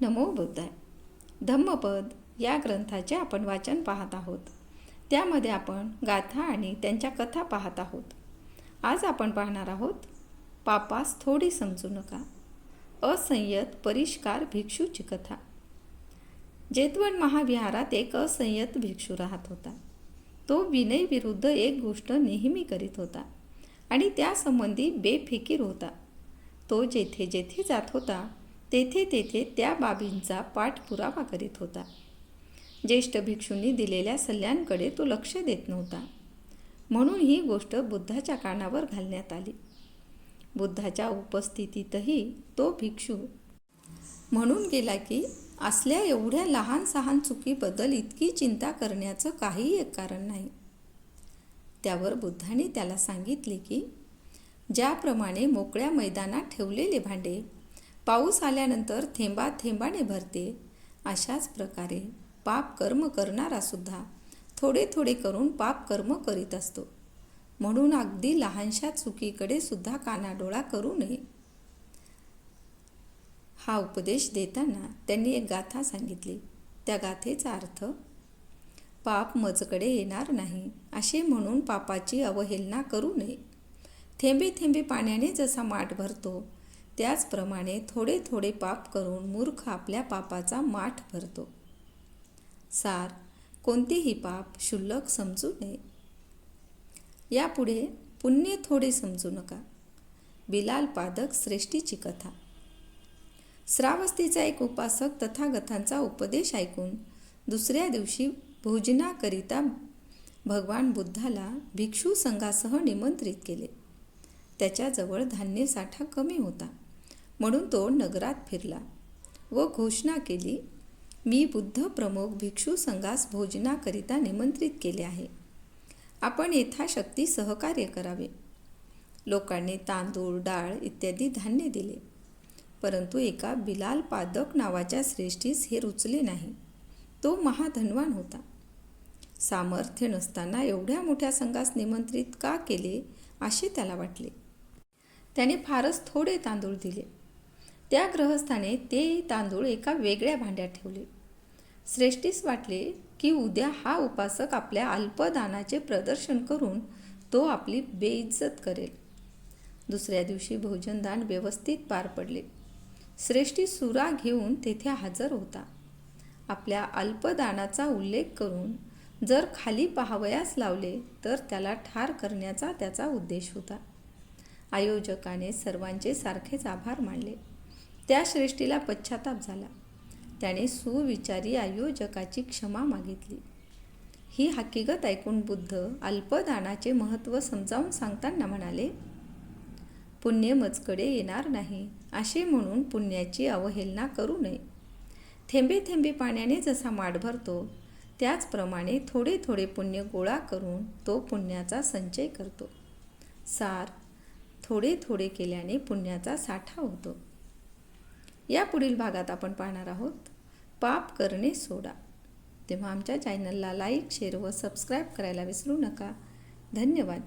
नमो बुद्धाय. धम्मपद या ग्रंथाचे आपण वाचन पाहत आहोत. त्यामध्ये आपण गाथा आणि त्यांच्या कथा पाहत आहोत. आज आपण पाहणार आहोत पापास थोडी समजू नका. असंयत परिष्कार भिक्षूची कथा. जेतवण महाविहारात एक असंयत भिक्षू राहत होता. तो विनयविरुद्ध एक गोष्ट नेहमी करीत होता आणि त्यासंबंधी बेफिकीर होता. तो जेथे जेथे जात होता तेथे तेथे त्या बाबींचा पाठपुरावा करीत होता. ज्येष्ठ भिक्षूंनी दिलेल्या सल्ल्यांकडे तो लक्ष देत नव्हता. म्हणून ही गोष्ट बुद्धाच्या कानावर घालण्यात आली. बुद्धाच्या उपस्थितीतही तो भिक्षू म्हणून गेला की असल्या एवढ्या लहान सहान चुकीबद्दल इतकी चिंता करण्याचं काही एक कारण नाही. त्यावर बुद्धाने त्याला सांगितले की ज्याप्रमाणे मोकळ्या मैदानात ठेवलेले भांडे पाऊस आल्यानंतर थेंबा थेंबाने भरते. अशाच प्रकारे पाप कर्म करणारासुद्धा थोडे थोडे करून पाप कर्म करीत असतो. म्हणून अगदी लहानशा चुकीकडे सुद्धा कानाडोळा करू नये. हा उपदेश देताना त्यांनी एक गाथा सांगितली. त्या गाथेचा अर्थ पाप मजकडे येणार नाही असे म्हणून पापाची अवहेलना करू नये. थेंबे थेंबे पाण्याने जसा माठ भरतो त्याचप्रमाणे थोडे थोडे पाप करून मूर्ख आपल्या पापाचा माठ भरतो. सार कोणतेही पाप क्षुल्लक समजू नये. यापुढे पुण्य थोडे समजू नका. बिलाल पादक श्रेष्ठीची कथा. श्रावस्तीचा एक उपासक तथागतांचा उपदेश ऐकून दुसऱ्या दिवशी भोजनाकरिता भगवान बुद्धाला भिक्षू संघासह निमंत्रित केले. त्याच्याजवळ धान्य साठा कमी होता. म्हणून तो नगरात फिरला व घोषणा केली मी बुद्ध प्रमुख भिक्षू संघास भोजनाकरिता निमंत्रित केले आहे. आपण यथाशक्ती सहकार्य करावे. लोकांनी तांदूळ डाळ इत्यादी धान्य दिले. परंतु एका बिलाल पादक नावाच्या श्रेष्ठीस हे रुचले नाही. तो महाधनवान होता. सामर्थ्य नसताना एवढ्या मोठ्या संघास निमंत्रित का केले असे त्याला वाटले. त्याने फारच थोडे तांदूळ दिले. त्या ग्रहस्थाने ते तांदूळ एका वेगळ्या भांड्यात ठेवले. श्रेष्ठीस वाटले की उद्या हा उपासक आपल्या अल्पदानाचे प्रदर्शन करून तो आपली बेइज्जत करेल. दुसऱ्या दिवशी भोजनदान व्यवस्थित पार पडले. श्रेष्ठी सुरा घेऊन तेथे हजर होता. आपल्या अल्पदानाचा उल्लेख करून जर खाली पाहावयास लावले तर त्याला ठार करण्याचा त्याचा उद्देश होता. आयोजकाने सर्वांचे सारखेच आभार मानले. त्या श्रेष्ठीला पश्चाताप झाला. त्याने सुविचारी आयोजकाची क्षमा मागितली. ही हकीकत ऐकून बुद्ध अल्पदानाचे महत्त्व समजावून सांगताना म्हणाले पुण्य मजकडे येणार नाही असे म्हणून पुण्याची अवहेलना करू नये. थेंबे थेंबे पाण्याने जसा माठ भरतो त्याचप्रमाणे थोडे थोडे पुण्य गोळा करून तो पुण्याचा संचय करतो. सार थोडे थोडे केल्याने पुण्याचा साठा होतो. या पुढील भागात आपण पाहणार आहोत. पाप करणे सोडा. तेव्हा आमच्या चॅनलला लाईक शेअर व सबस्क्राईब करायला विसरू नका. धन्यवाद.